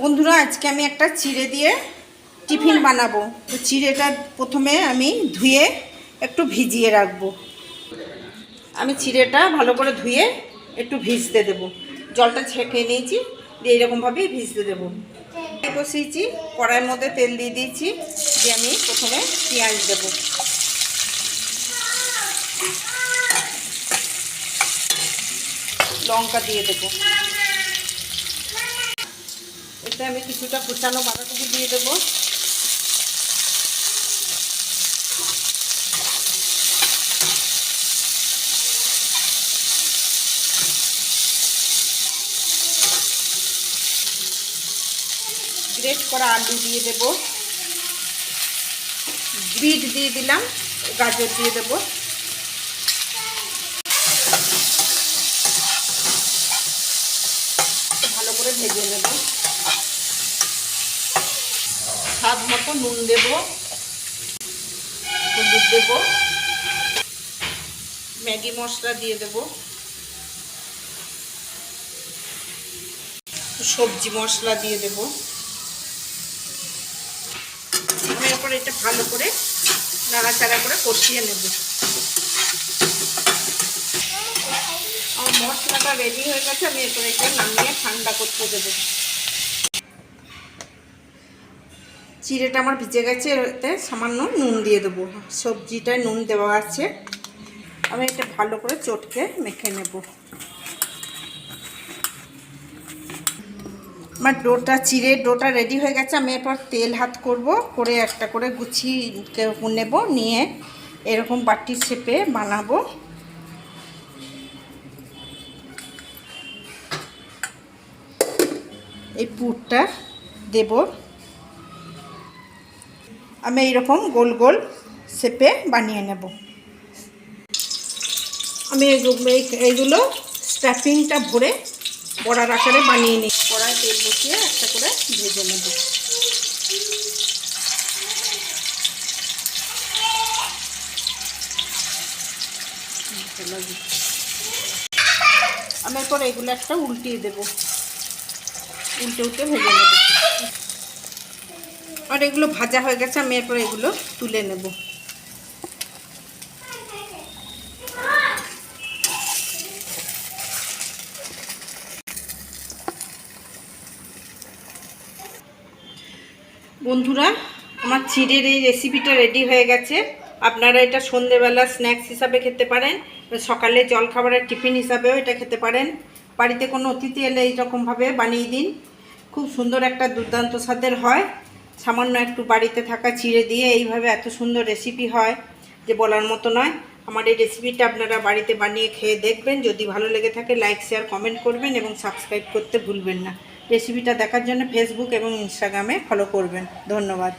বন্ধুরা আজকে আমি একটা চিড়ে দিয়ে টিফিন বানাবো। তো চিড়েটা প্রথমে আমি ধুয়ে একটু ভিজিয়ে রাখব। আমি চিড়েটা ভালো করে ধুয়ে একটু ভিজতে দেবো। জলটা ছেঁকে নিয়েছি দিয়ে এরকমভাবেই ভিজতে দেবো। বসিয়েছি কড়াইয়ের মধ্যে তেল দিয়ে দিয়েছি দিয়ে আমি প্রথমে পেঁয়াজ দেবো। লঙ্কা দিয়ে দেবো। এতে আমি কিছুটা কুচানো বাঁধাকপি দিয়ে দেবো। গ্রেট করা আলু দিয়ে দেব। বিট দিয়ে দিলাম, গাজর দিয়ে দেব। ভালো করে ভেজে নেব। স্বাদ মতো নুন দেব, হলুদ দেব, ম্যাগি মশলা দিয়ে দেব, সবজি মশলা দিয়ে দেব। এরপর এটা ভালো করে নাড়াচাড়া করে কষিয়ে নেব। আমার মশলাটা রেডি হয়ে গেছে, আমি এরপর এটা নামিয়ে ঠান্ডা করতে দেবো। চিড়েটা আমার ভিজে গেছে, এতে সামান্য নুন দিয়ে দেবো। সবজিটায় নুন দেওয়া আছে। আমি এটা ভালো করে চটকে মেখে নেব। আমার ডোটা, চিড়ে ডোটা রেডি হয়ে গেছে। আমি এরপর তেল হাত করব, করে একটা করে গুছিয়ে নেব, নিয়ে এরকম বাটি শেপে বানাবো। এই পুরটা দেবো। আমি এইরকম গোল গোল শেপে বানিয়ে নেব। আমি এইগুলো স্ট্যাপিংটা ভরে বড়ার আকারে বানিয়ে নিই। কড়াই তেল বসিয়ে একটা করে ভেজে নেব। আমি এরপর এগুলো একটা উল্টিয়ে দেব। উল্টে উল্টে ভেজে নেব। আর এগুলো ভাজা হয়ে গেছে, আমি এরপর এগুলো তুলে নেব। বন্ধুরা, আমার চিড়ের এই রেসিপিটা রেডি হয়ে গেছে। আপনারা এটা সন্ধেবেলা স্ন্যাক্স হিসাবে খেতে পারেন, সকালে জলখাবারের টিফিন হিসাবেও এটা খেতে পারেন। বাড়িতে কোনো অতিথি এলে এইরকমভাবে বানিয়ে দিন। খুব সুন্দর একটা দুর্দান্ত স্বাদের হয়। সামান্য একটু বাড়িতে থাকা চিড়ে দিয়ে এইভাবে এত সুন্দর রেসিপি হয় যে বলার মতো নয়। আমার এই রেসিপিটা আপনারা বাড়িতে বানিয়ে খেয়ে দেখবেন। যদি ভালো লেগে থাকে লাইক শেয়ার কমেন্ট করবেন এবং সাবস্ক্রাইব করতে ভুলবেন না। রেসিপিটা দেখার জন্য ফেসবুক এবং ইনস্টাগ্রামে ফলো করবেন। ধন্যবাদ।